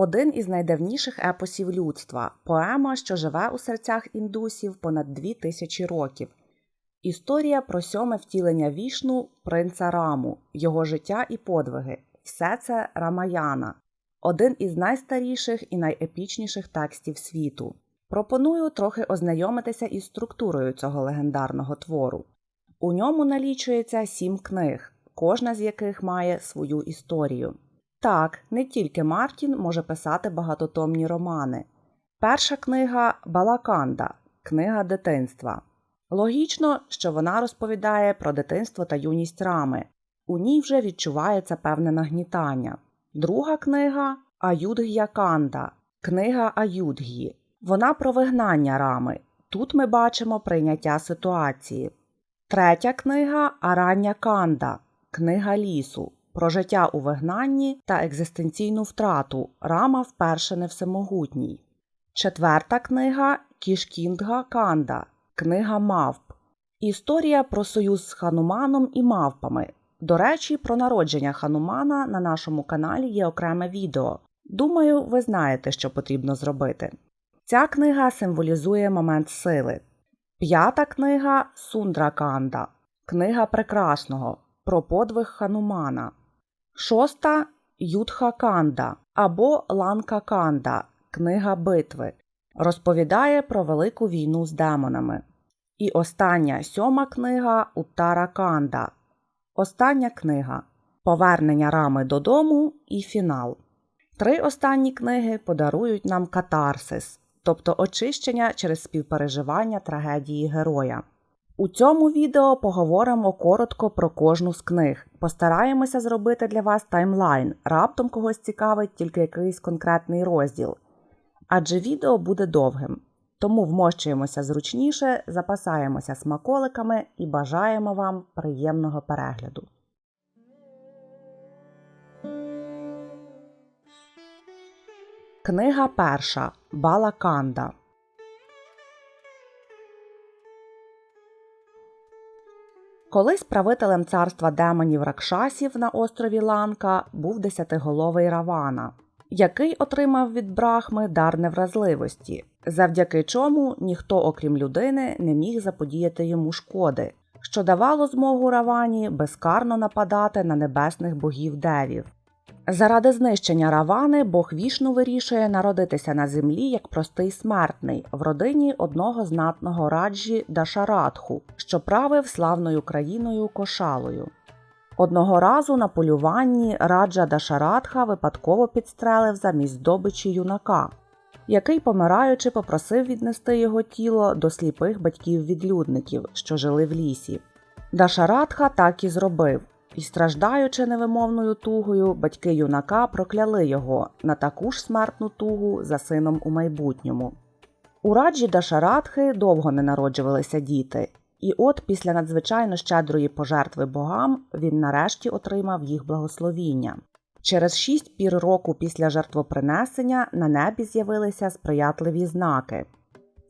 один із найдавніших епосів людства, поема, що живе у серцях індусів понад дві тисячі років. Історія про сьоме втілення вішну принца Раму, його життя і подвиги. Все це Рамаяна, один із найстаріших і найепічніших текстів світу. Пропоную трохи ознайомитися із структурою цього легендарного твору. У ньому налічується сім книг, кожна з яких має свою історію. Так, не тільки Мартін може писати багатотомні романи. Перша книга Балаканда книга дитинства. Логічно, що вона розповідає про дитинство та юність рами. У ній вже відчувається певне нагнітання. Друга книга Аюдг'яканда книга Аюдг'ї. Вона про вигнання рами. Тут ми бачимо прийняття ситуації. Третя книга Арання Канда книга лісу про життя у вигнанні та екзистенційну втрату Рама вперше не всемогутній. Четверта книга Кішкіндга Канда Книга мавп. Історія про союз з Хануманом і мавпами. До речі, про народження Ханумана на нашому каналі є окреме відео. Думаю, ви знаєте, що потрібно зробити. Ця книга символізує момент сили. П'ята книга Сундраканда Книга Прекрасного про подвиг Ханумана. Шоста Юдха Канда або Ланка Канда Книга битви. Розповідає про велику війну з демонами. І остання сьома книга Уттара Канда. Остання книга Повернення рами додому і фінал. Три останні книги подарують нам катарсис, тобто очищення через співпереживання трагедії героя. У цьому відео поговоримо коротко про кожну з книг. Постараємося зробити для вас таймлайн, раптом когось цікавить тільки якийсь конкретний розділ. Адже відео буде довгим. Тому вмощуємося зручніше, запасаємося смаколиками і бажаємо вам приємного перегляду. Книга перша Балаканда. Колись правителем царства демонів Ракшасів на острові Ланка був десятиголовий Равана, який отримав від брахми дар невразливості, завдяки чому ніхто, окрім людини, не міг заподіяти йому шкоди, що давало змогу Равані безкарно нападати на небесних богів девів. Заради знищення Равани Бог вішну вирішує народитися на землі як простий смертний в родині одного знатного раджі Дашарадху, що правив славною країною Кошалою. Одного разу на полюванні раджа Дашарадха випадково підстрелив замість здобичі юнака, який, помираючи, попросив віднести його тіло до сліпих батьків-відлюдників, що жили в лісі. Дашарадха так і зробив. І, страждаючи невимовною тугою, батьки юнака прокляли його на таку ж смертну тугу за сином у майбутньому. У раджі Дашарадхи довго не народжувалися діти, і от після надзвичайно щедрої пожертви богам він нарешті отримав їх благословіння. Через шість пір року після жертвопринесення на небі з'явилися сприятливі знаки.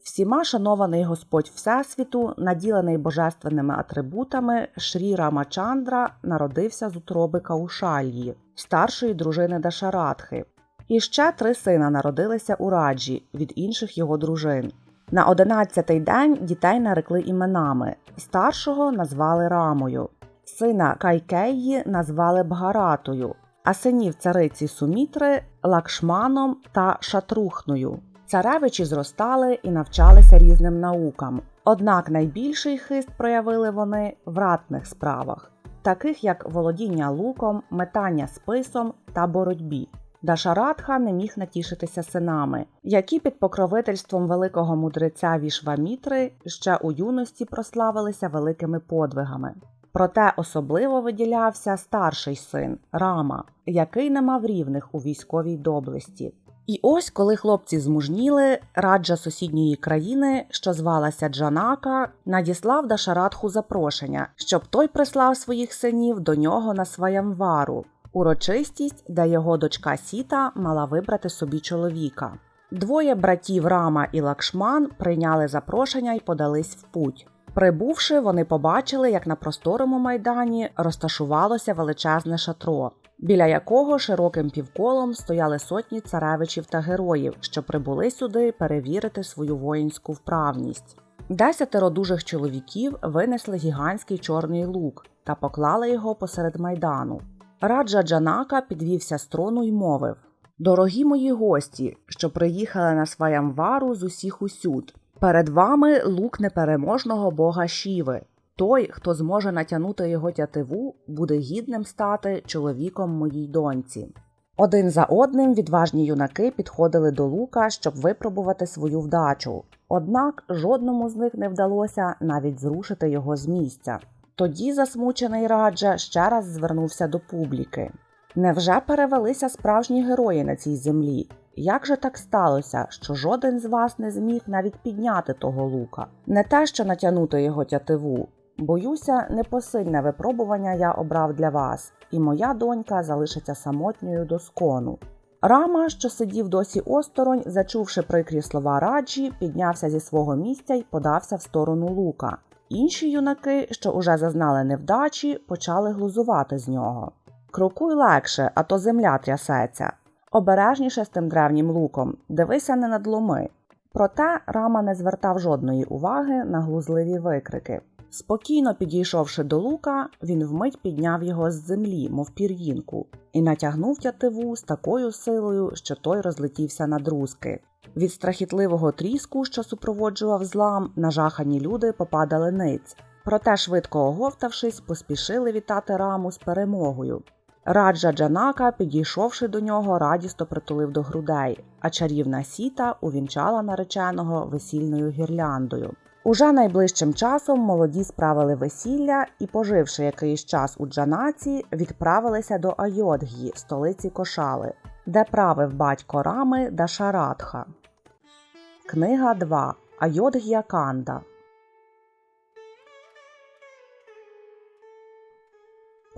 Всіма шанований Господь Всесвіту, наділений божественними атрибутами, Шрі Рамачандра народився з утроби Каушальї, старшої дружини Дашарадхи. І ще три сина народилися у раджі від інших його дружин. На одинадцятий день дітей нарекли іменами. Старшого назвали Рамою, сина Кайкеї назвали Бгаратою, а синів цариці Сумітри Лакшманом та Шатрухною. Царевичі зростали і навчалися різним наукам. Однак найбільший хист проявили вони в ратних справах, таких як володіння луком, метання списом та боротьбі. Дашарадха не міг натішитися синами, які під покровительством великого мудреця Вішвамітри ще у юності прославилися великими подвигами. Проте особливо виділявся старший син Рама, який не мав рівних у військовій доблесті. І ось, коли хлопці змужніли, раджа сусідньої країни, що звалася Джанака, надіслав Дашарадху запрошення, щоб той прислав своїх синів до нього на Сваямвару, урочистість, де його дочка Сіта мала вибрати собі чоловіка. Двоє братів Рама і Лакшман прийняли запрошення і подались в путь. Прибувши, вони побачили, як на просторому майдані розташувалося величезне шатро. біля якого широким півколом стояли сотні царевичів та героїв, що прибули сюди перевірити свою воїнську вправність. Десятеро дужих чоловіків винесли гігантський чорний лук та поклали його посеред майдану. Раджа Джанака підвівся з трону й мовив: Дорогі мої гості, що приїхали на Сваямвару з усіх усюд. Перед вами лук непереможного бога Шіви. Той, хто зможе натягнути його тятиву, буде гідним стати чоловіком моїй доньці. Один за одним відважні юнаки підходили до лука, щоб випробувати свою вдачу. Однак жодному з них не вдалося навіть зрушити його з місця. Тоді засмучений раджа ще раз звернувся до публіки. Невже перевелися справжні герої на цій землі? Як же так сталося, що жоден з вас не зміг навіть підняти того лука? Не те, що натягнути його тятиву. Боюся, непосильне випробування я обрав для вас, і моя донька залишиться самотньою до скону. Рама, що сидів досі осторонь, зачувши прикрі слова раджі, піднявся зі свого місця і подався в сторону лука. Інші юнаки, що уже зазнали невдачі, почали глузувати з нього. Крокуй легше, а то земля трясеться. Обережніше з тим древнім луком, дивися не надломи. Проте рама не звертав жодної уваги на глузливі викрики. Спокійно підійшовши до лука, він вмить підняв його з землі, мов пір'їнку, і натягнув тятиву з такою силою, що той розлетівся на друзки. Від страхітливого тріску, що супроводжував злам, нажахані люди попадали ниць. Проте, швидко оговтавшись, поспішили вітати раму з перемогою. Раджа Джанака, підійшовши до нього, радісто притулив до грудей, а чарівна сіта увінчала нареченого весільною гірляндою. Уже найближчим часом молоді справили весілля і, поживши якийсь час у Джанаці, відправилися до Айодгії, столиці Кошали, де правив батько Рами Дашарадха. Книга 2. Айодгія Канда.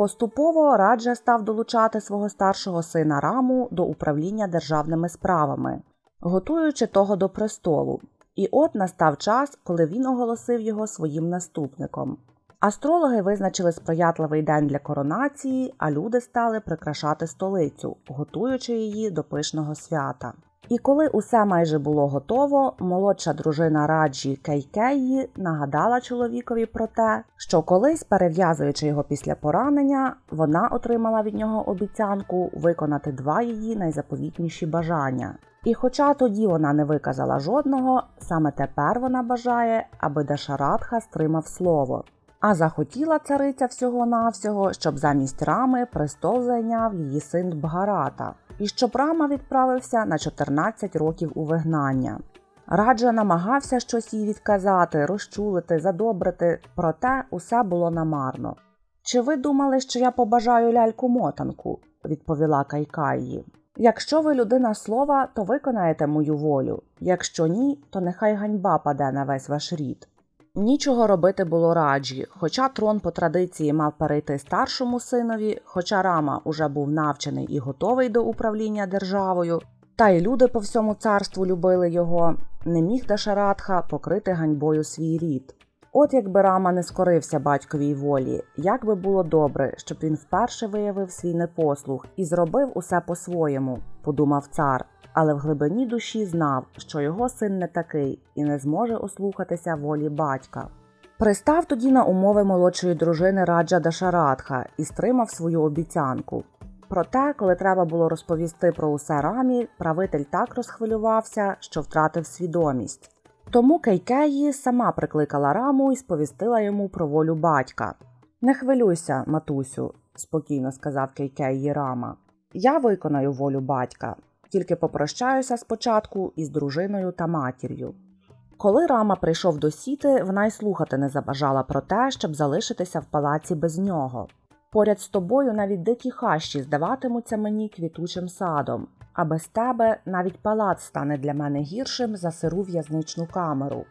Поступово Раджа став долучати свого старшого сина Раму до управління державними справами, готуючи того до престолу. І от настав час, коли він оголосив його своїм наступником. Астрологи визначили сприятливий день для коронації, а люди стали прикрашати столицю, готуючи її до пишного свята. І коли усе майже було готово, молодша дружина Раджі Кейкеї нагадала чоловікові про те, що колись, перев'язуючи його після поранення, вона отримала від нього обіцянку виконати два її найзаповітніші бажання. І хоча тоді вона не виказала жодного, саме тепер вона бажає, аби Дашарадха стримав слово. А захотіла цариця всього-навсього, щоб замість рами престол зайняв її син Бгарата, і щоб рама відправився на 14 років у вигнання. Раджа намагався щось їй відказати, розчулити, задобрити, проте усе було намарно. Чи ви думали, що я побажаю ляльку мотанку? відповіла Кайкаї. Якщо ви людина слова, то виконаєте мою волю, якщо ні, то нехай ганьба паде на весь ваш рід. Нічого робити було раджі, хоча трон по традиції мав перейти старшому синові, хоча рама уже був навчений і готовий до управління державою, та й люди по всьому царству любили його, не міг Дашарадха покрити ганьбою свій рід. От якби Рама не скорився батьковій волі, як би було добре, щоб він вперше виявив свій непослух і зробив усе по-своєму, подумав цар, але в глибині душі знав, що його син не такий і не зможе ослухатися волі батька. Пристав тоді на умови молодшої дружини Раджа Дашарадха і стримав свою обіцянку. Проте, коли треба було розповісти про усе рамі, правитель так розхвилювався, що втратив свідомість. Тому Кейкеї сама прикликала раму і сповістила йому про волю батька. Не хвилюйся, матусю, спокійно сказав Кейкеї Рама. Я виконаю волю батька, тільки попрощаюся спочатку із дружиною та матір'ю. Коли Рама прийшов до сіти, вона й слухати не забажала про те, щоб залишитися в палаці без нього. Поряд з тобою навіть дикі хащі здаватимуться мені квітучим садом, а без тебе навіть палац стане для мене гіршим за сиру в'язничну камеру.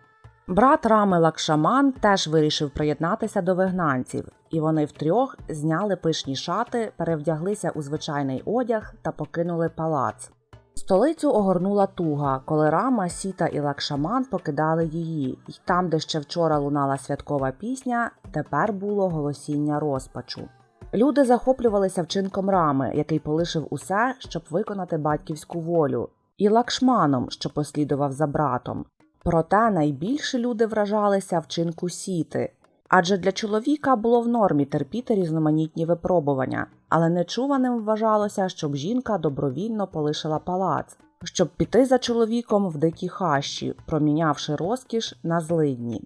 Брат Рами Лакшаман теж вирішив приєднатися до вигнанців, і вони втрьох зняли пишні шати, перевдяглися у звичайний одяг та покинули палац. Столицю огорнула туга, коли Рама, Сіта і Лакшаман покидали її, і там, де ще вчора лунала святкова пісня, тепер було голосіння розпачу. Люди захоплювалися вчинком рами, який полишив усе, щоб виконати батьківську волю, і лакшманом, що послідував за братом. Проте найбільше люди вражалися вчинку сіти, адже для чоловіка було в нормі терпіти різноманітні випробування, але нечуваним вважалося, щоб жінка добровільно полишила палац, щоб піти за чоловіком в дикі хащі, промінявши розкіш на злидні.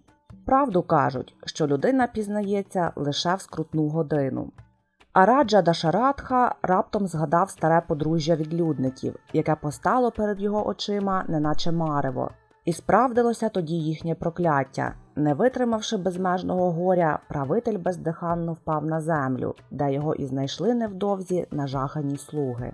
Правду кажуть, що людина пізнається лише в скрутну годину. А Раджа Дашарадха раптом згадав старе подружжя відлюдників, яке постало перед його очима, неначе марево, і справдилося тоді їхнє прокляття. Не витримавши безмежного горя, правитель бездиханно впав на землю, де його і знайшли невдовзі нажахані слуги.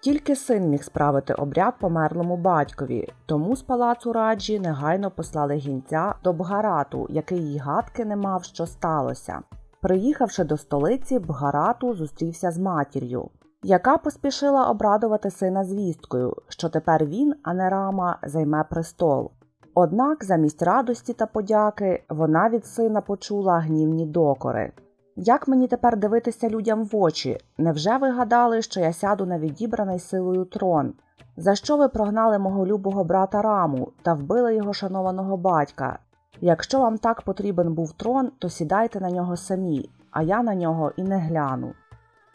Тільки син міг справити обряд померлому батькові, тому з палацу раджі негайно послали гінця до Бгарату, який й гадки не мав, що сталося. Приїхавши до столиці, Бгарату зустрівся з матір'ю, яка поспішила обрадувати сина звісткою, що тепер він, а не Рама, займе престол. Однак, замість радості та подяки, вона від сина почула гнівні докори. Як мені тепер дивитися людям в очі? Невже ви гадали, що я сяду на відібраний силою трон? За що ви прогнали мого любого брата Раму та вбили його шанованого батька? Якщо вам так потрібен був трон, то сідайте на нього самі, а я на нього і не гляну.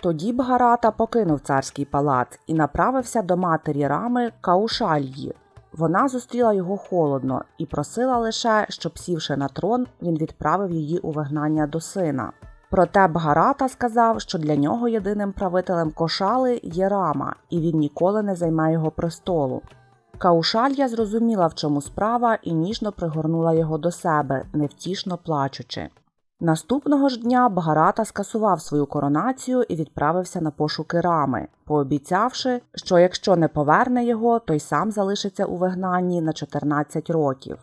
Тоді Бгарата покинув царський палац і направився до матері Рами Каушальї. Вона зустріла його холодно і просила лише, щоб, сівши на трон, він відправив її у вигнання до сина. Проте Бгарата сказав, що для нього єдиним правителем кошали є Рама, і він ніколи не займе його престолу. Каушалья зрозуміла, в чому справа, і ніжно пригорнула його до себе, невтішно плачучи. Наступного ж дня Бгарата скасував свою коронацію і відправився на пошуки рами, пообіцявши, що якщо не поверне його, то сам залишиться у вигнанні на 14 років.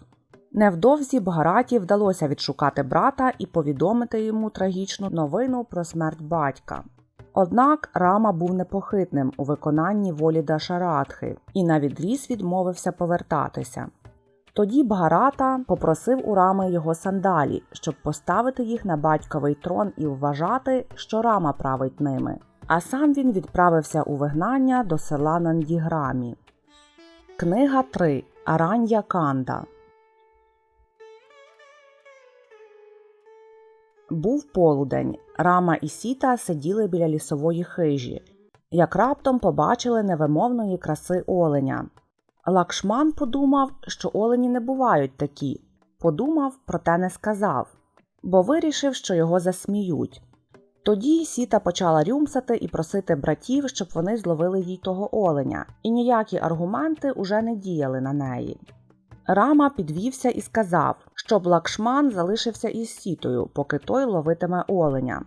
Невдовзі Бгараті вдалося відшукати брата і повідомити йому трагічну новину про смерть батька. Однак Рама був непохитним у виконанні волі Дашарадхи і навідріз відмовився повертатися. Тоді Бгарата попросив у Рами його сандалі, щоб поставити їх на батьковий трон і вважати, що Рама править ними. А сам він відправився у вигнання до села Нандіграмі. Книга 3. Аран'я Канда Був полудень. Рама і сіта сиділи біля лісової хижі, як раптом побачили невимовної краси оленя. Лакшман подумав, що олені не бувають такі. Подумав, проте не сказав, бо вирішив, що його засміють. Тоді сіта почала рюмсати і просити братів, щоб вони зловили їй того оленя, і ніякі аргументи уже не діяли на неї. Рама підвівся і сказав, щоб лакшман залишився із сітою, поки той ловитиме оленя.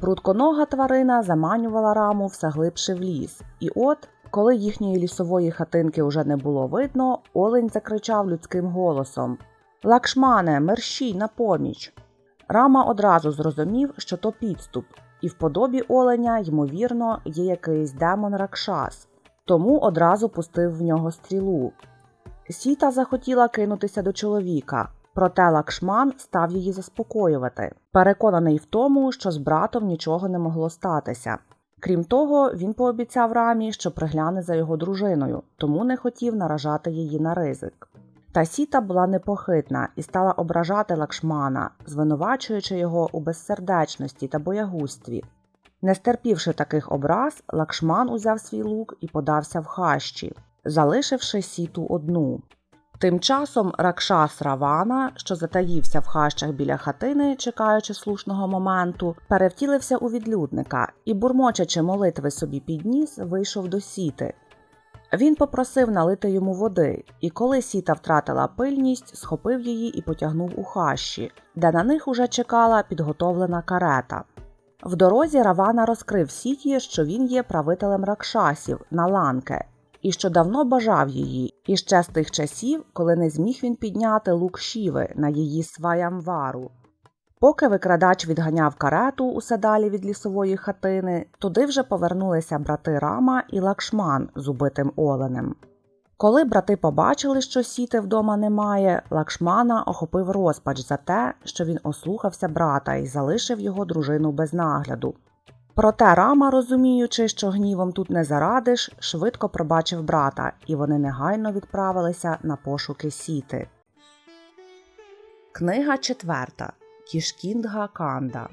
Прутконога тварина заманювала раму все глибше в ліс, і от, коли їхньої лісової хатинки уже не було видно, олень закричав людським голосом Лакшмане, мерщій на поміч. Рама одразу зрозумів, що то підступ, і в подобі оленя, ймовірно, є якийсь демон ракшас, тому одразу пустив в нього стрілу. Сіта захотіла кинутися до чоловіка, проте Лакшман став її заспокоювати, переконаний в тому, що з братом нічого не могло статися. Крім того, він пообіцяв рамі, що пригляне за його дружиною, тому не хотів наражати її на ризик. Та сіта була непохитна і стала ображати Лакшмана, звинувачуючи його у безсердечності та боягузтві. Не стерпівши таких образ, Лакшман узяв свій лук і подався в хащі, залишивши сіту одну. Тим часом Ракшас Равана, що затаївся в хащах біля хатини, чекаючи слушного моменту, перевтілився у відлюдника і, бурмочачи молитви собі підніс, вийшов до сіти. Він попросив налити йому води, і коли сіта втратила пильність, схопив її і потягнув у хащі, де на них уже чекала підготовлена карета. В дорозі Равана розкрив сіті, що він є правителем ракшасів на ланке, і що давно бажав її, і ще з тих часів, коли не зміг він підняти лук Шіви на її сваямвару. Поки викрадач відганяв карету усе далі від лісової хатини, туди вже повернулися брати Рама і Лакшман з убитим оленем. Коли брати побачили, що сіти вдома немає, Лакшмана охопив розпач за те, що він ослухався брата і залишив його дружину без нагляду. Проте Рама, розуміючи, що гнівом тут не зарадиш, швидко пробачив брата, і вони негайно відправилися на пошуки сіти. Книга четверта Кішкіндга Канда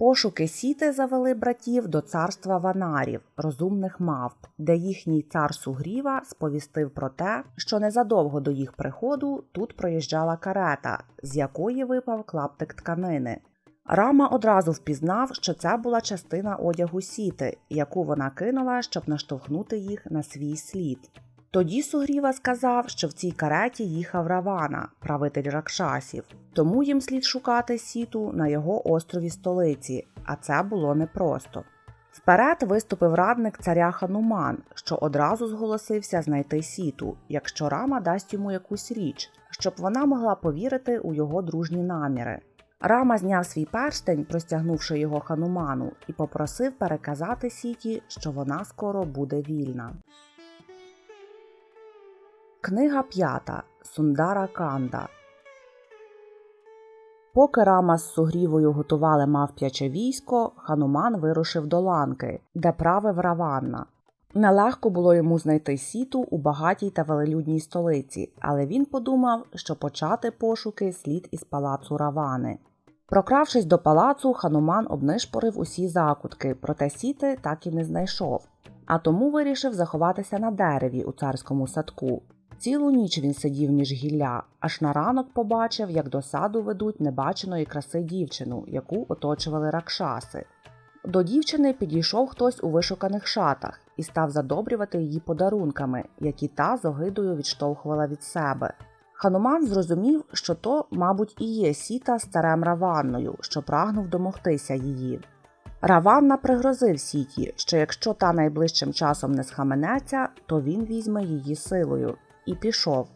Пошуки сіти завели братів до царства ванарів, розумних мавп, де їхній цар Сугріва сповістив про те, що незадовго до їх приходу тут проїжджала карета, з якої випав клаптик тканини. Рама одразу впізнав, що це була частина одягу сіти, яку вона кинула, щоб наштовхнути їх на свій слід. Тоді Сугріва сказав, що в цій кареті їхав Равана, правитель Ракшасів, тому їм слід шукати сіту на його острові столиці, а це було непросто. Вперед виступив радник царя Хануман, що одразу зголосився знайти сіту, якщо Рама дасть йому якусь річ, щоб вона могла повірити у його дружні наміри. Рама зняв свій перстень, простягнувши його хануману, і попросив переказати сіті, що вона скоро буде вільна. Книга п'ята Сундара Канда. Поки Рама з Сугрівою готували мавп'яче військо, Хануман вирушив до ланки, де правив Раванна. Нелегко було йому знайти сіту у багатій та велелюдній столиці, але він подумав, що почати пошуки слід із палацу Равани. Прокравшись до палацу, Хануман обнишпорив усі закутки, проте сіти так і не знайшов, а тому вирішив заховатися на дереві у царському садку. Цілу ніч він сидів між гілля, аж на ранок побачив, як до саду ведуть небаченої краси дівчину, яку оточували ракшаси. До дівчини підійшов хтось у вишуканих шатах і став задобрювати її подарунками, які та з огидою відштовхувала від себе. Хануман зрозумів, що то, мабуть, і є сіта з царем Раванною, що прагнув домогтися її. Раванна пригрозив сіті, що якщо та найближчим часом не схаменеться, то він візьме її силою і пішов.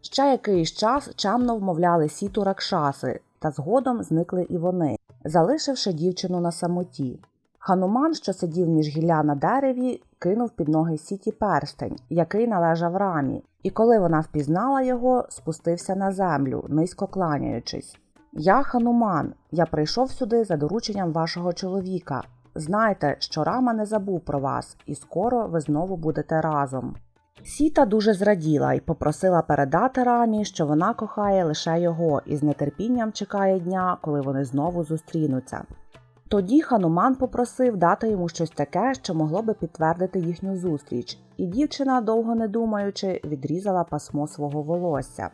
Ще якийсь час чамно вмовляли сіту ракшаси, та згодом зникли і вони, залишивши дівчину на самоті. Хануман, що сидів між гілля на дереві, кинув під ноги сіті перстень, який належав рамі, і коли вона впізнала його, спустився на землю, низько кланяючись. Я хануман, я прийшов сюди за дорученням вашого чоловіка. Знайте, що рама не забув про вас, і скоро ви знову будете разом. Сіта дуже зраділа і попросила передати рамі, що вона кохає лише його і з нетерпінням чекає дня, коли вони знову зустрінуться. Тоді хануман попросив дати йому щось таке, що могло би підтвердити їхню зустріч, і дівчина, довго не думаючи, відрізала пасмо свого волосся.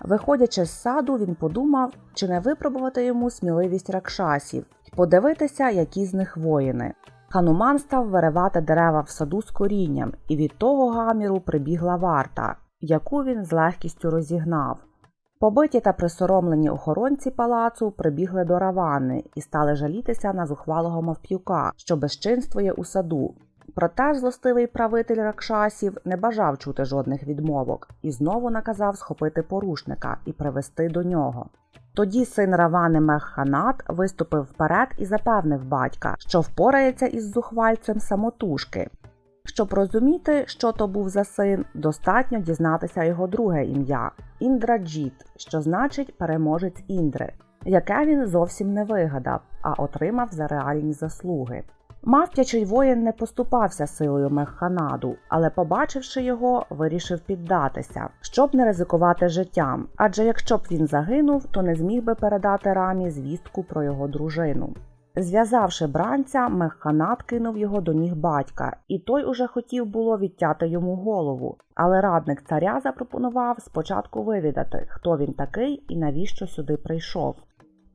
Виходячи з саду, він подумав, чи не випробувати йому сміливість ракшасів і подивитися, які з них воїни. Хануман став виривати дерева в саду з корінням, і від того гаміру прибігла варта, яку він з легкістю розігнав. Побиті та присоромлені охоронці палацу прибігли до равани і стали жалітися на зухвалого мавп'юка, що безчинствує у саду. Проте злостивий правитель ракшасів не бажав чути жодних відмовок і знову наказав схопити порушника і привести до нього. Тоді син Равани Мехханат виступив вперед і запевнив батька, що впорається із зухвальцем самотужки. Щоб розуміти, що то був за син, достатньо дізнатися його друге ім'я Індраджіт, що значить переможець Індри, яке він зовсім не вигадав, а отримав за реальні заслуги. Мавп'ячий воїн не поступався силою Мехханаду, але, побачивши його, вирішив піддатися, щоб не ризикувати життям. Адже якщо б він загинув, то не зміг би передати рамі звістку про його дружину. Зв'язавши бранця, Мехханат кинув його до ніг батька, і той уже хотів було відтяти йому голову. Але радник царя запропонував спочатку вивідати, хто він такий і навіщо сюди прийшов.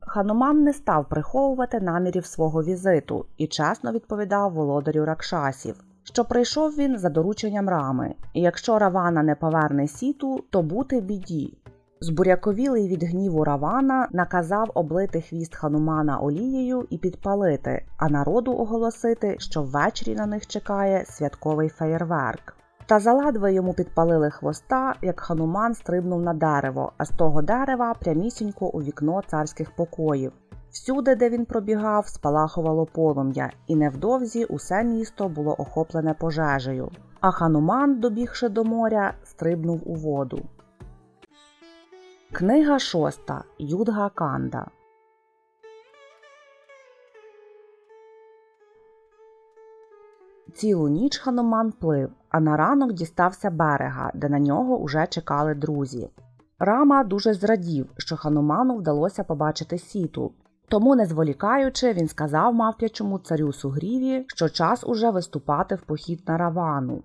Хануман не став приховувати намірів свого візиту і чесно відповідав володарю Ракшасів, що прийшов він за дорученням рами, і якщо Равана не поверне сіту, то бути біді. Збуряковілий від гніву Равана наказав облити хвіст ханумана олією і підпалити, а народу оголосити, що ввечері на них чекає святковий феєрверк. Та заладви йому підпалили хвоста, як хануман стрибнув на дерево, а з того дерева прямісінько у вікно царських покоїв. Всюди, де він пробігав, спалахувало полум'я, і невдовзі усе місто було охоплене пожежею. А хануман, добігши до моря, стрибнув у воду. Книга шоста Юдга Канда. Цілу ніч хануман плив, а на ранок дістався берега, де на нього уже чекали друзі. Рама дуже зрадів, що Хануману вдалося побачити сіту. Тому, не зволікаючи, він сказав мавп'ячому царю Сугріві, що час уже виступати в похід на Равану.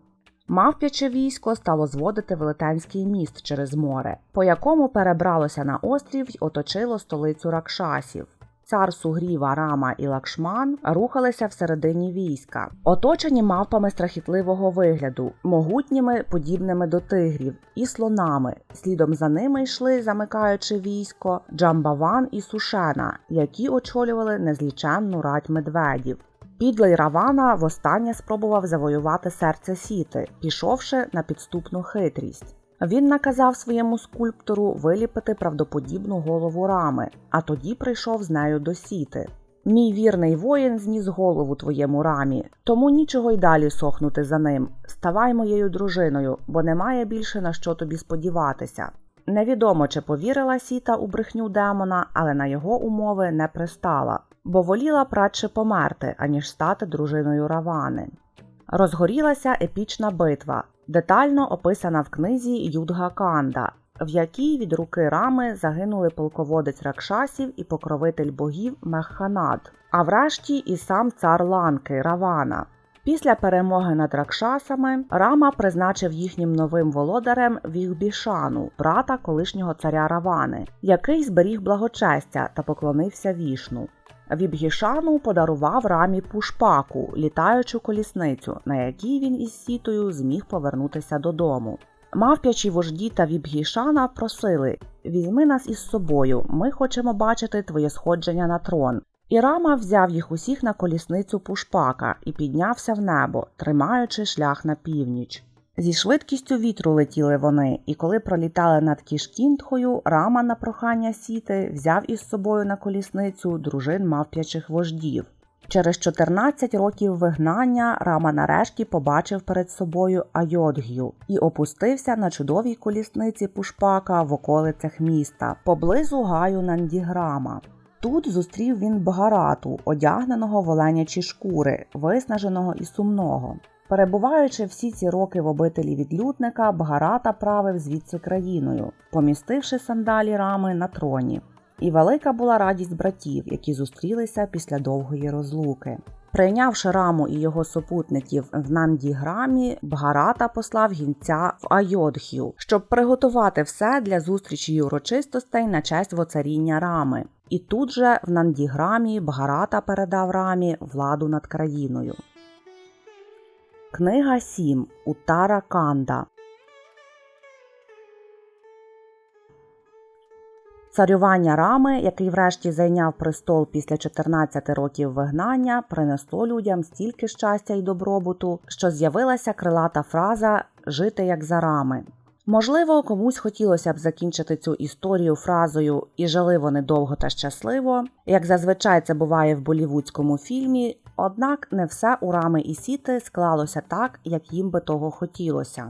Мавп'яче військо стало зводити велетенський міст через море, по якому перебралося на острів й оточило столицю Ракшасів. Цар Сугріва, Рама і Лакшман рухалися всередині війська, оточені мавпами страхітливого вигляду, могутніми, подібними до тигрів, і слонами. Слідом за ними йшли, замикаючи військо, Джамбаван і Сушена, які очолювали незліченну рать медведів. Підлий Равана востаннє спробував завоювати серце сіти, пішовши на підступну хитрість. Він наказав своєму скульптору виліпити правдоподібну голову рами, а тоді прийшов з нею до сіти. Мій вірний воїн зніс голову твоєму рамі, тому нічого й далі сохнути за ним. Ставай моєю дружиною, бо немає більше на що тобі сподіватися. Невідомо, чи повірила сіта у брехню демона, але на його умови не пристала, бо воліла прадше померти, аніж стати дружиною Равани. Розгорілася епічна битва, детально описана в книзі Юдга Канда, в якій від руки рами загинули полководець Ракшасів і покровитель богів Мехханад, а врешті і сам цар Ланки Равана. Після перемоги над Ракшасами Рама призначив їхнім новим володарем Вігбішану, брата колишнього царя Равани, який зберіг благочестя та поклонився вішну. Вібгішану подарував рамі пушпаку, літаючу колісницю, на якій він із сітою зміг повернутися додому. Мавп'ячі вожді та Вібгішана просили Візьми нас із собою, ми хочемо бачити твоє сходження на трон. І Рама взяв їх усіх на колісницю пушпака і піднявся в небо, тримаючи шлях на північ. Зі швидкістю вітру летіли вони, і коли пролітали над Кішкінтхою, Рама на прохання сіти взяв із собою на колісницю дружин мавп'ячих вождів. Через 14 років вигнання Рама нарешті побачив перед собою Айодгю і опустився на чудовій колісниці Пушпака в околицях міста, поблизу гаю Нандіграма. Тут зустрів він Багарату, одягненого в оленячі шкури, виснаженого і сумного. Перебуваючи всі ці роки в обителі відлюдника, Багарата правив звідси країною, помістивши сандалі рами на троні. І велика була радість братів, які зустрілися після довгої розлуки. Прийнявши раму і його супутників в Нандіграмі, Бгарата послав гінця в Айодхю, щоб приготувати все для зустрічі й урочистостей на честь воцаріння рами. І тут же в Нандіграмі Бгарата передав рамі владу над країною. Книга 7 Утара Канда Царювання Рами, який врешті зайняв престол після 14 років вигнання, принесло людям стільки щастя й добробуту, що з'явилася крилата фраза Жити як за рами. Можливо, комусь хотілося б закінчити цю історію фразою І жили вони довго та щасливо, як зазвичай це буває в болівудському фільмі, однак не все у рами і сіти склалося так, як їм би того хотілося.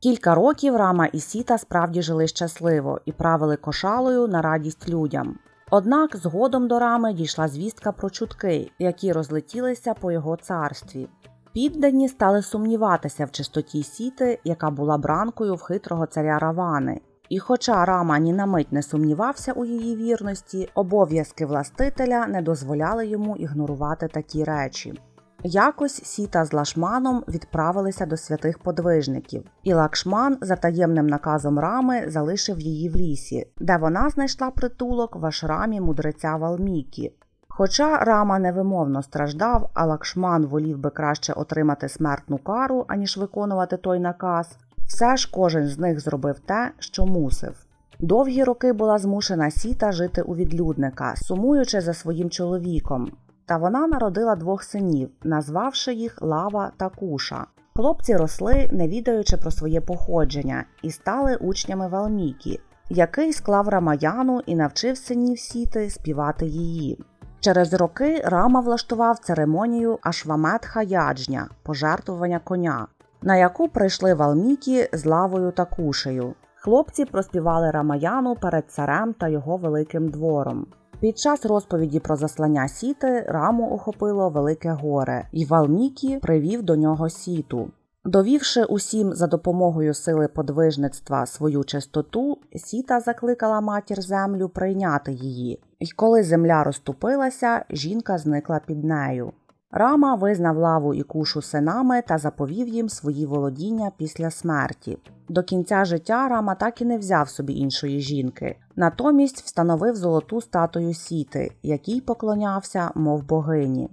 Кілька років Рама і Сіта справді жили щасливо і правили кошалою на радість людям. Однак згодом до рами дійшла звістка про чутки, які розлетілися по його царстві. Піддані стали сумніватися в чистоті сіти, яка була бранкою в хитрого царя Равани. І хоча Рама ні на мить не сумнівався у її вірності, обов'язки властителя не дозволяли йому ігнорувати такі речі. Якось Сіта з Лашманом відправилися до святих подвижників, і Лакшман за таємним наказом рами залишив її в лісі, де вона знайшла притулок в ашрамі мудреця Валмікі. Хоча Рама невимовно страждав, а Лакшман волів би краще отримати смертну кару, аніж виконувати той наказ, все ж кожен з них зробив те, що мусив. Довгі роки була змушена сіта жити у відлюдника, сумуючи за своїм чоловіком. Та вона народила двох синів, назвавши їх Лава та Куша. Хлопці росли, не відаючи про своє походження, і стали учнями Валмікі, який склав Рамаяну і навчив синів сіти співати її. Через роки Рама влаштував церемонію Ашваметха Яджня пожертвування коня, на яку прийшли Валмікі з лавою та кушею. Хлопці проспівали Рамаяну перед царем та його великим двором. Під час розповіді про заслання сіти раму охопило велике горе, і Валмікі привів до нього сіту. Довівши усім за допомогою сили подвижництва свою чистоту, сіта закликала матір землю прийняти її, і коли земля розступилася, жінка зникла під нею. Рама визнав лаву і кушу синами та заповів їм свої володіння після смерті. До кінця життя Рама так і не взяв собі іншої жінки, натомість встановив золоту статую сіти, якій поклонявся, мов богині.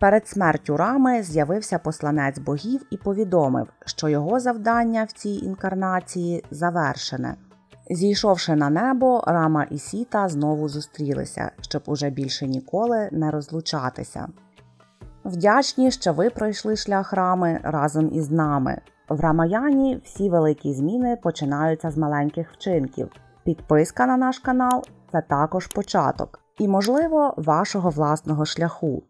Перед смертю Рами з'явився посланець богів і повідомив, що його завдання в цій інкарнації завершене. Зійшовши на небо, Рама і Сіта знову зустрілися, щоб уже більше ніколи не розлучатися. Вдячні, що ви пройшли шлях рами разом із нами. В Рамаяні всі великі зміни починаються з маленьких вчинків. Підписка на наш канал це також початок і, можливо, вашого власного шляху.